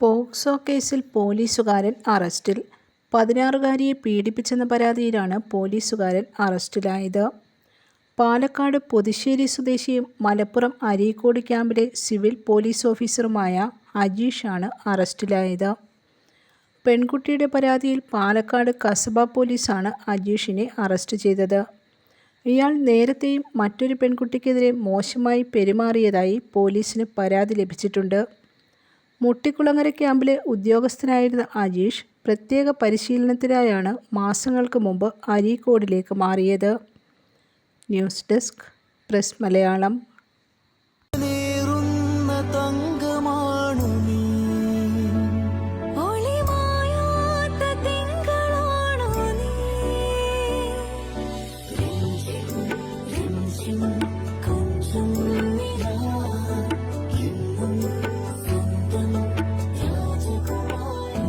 POCSO കേസിൽ പോലീസുകാരൻ അറസ്റ്റിൽ. പതിനാറുകാരിയെ പീഡിപ്പിച്ചെന്ന പരാതിയിലാണ് പോലീസുകാരൻ അറസ്റ്റിലായത്. പാലക്കാട് പുതുശ്ശേരി സ്വദേശിയും മലപ്പുറം അരീക്കോട് ക്യാമ്പിലെ സിവിൽ പോലീസ് ഓഫീസറുമായ അജീഷാണ് അറസ്റ്റിലായത്. പെൺകുട്ടിയുടെ പരാതിയിൽ പാലക്കാട് കസബ പോലീസാണ് അജീഷിനെ അറസ്റ്റ് ചെയ്തത്. ഇയാൾ നേരത്തെയും മറ്റൊരു പെൺകുട്ടിക്കെതിരെ മോശമായി പെരുമാറിയതായി പോലീസിന് പരാതി ലഭിച്ചിട്ടുണ്ട്. മുട്ടിക്കുളങ്ങര ക്യാമ്പിലെ ഉദ്യോഗസ്ഥനായിരുന്ന അജീഷ് പ്രത്യേക പരിശീലനത്തിനായാണ് മാസങ്ങൾക്ക് മുമ്പ് അരീക്കോടിലേക്ക് മാറിയത്. News desk press Malayalam.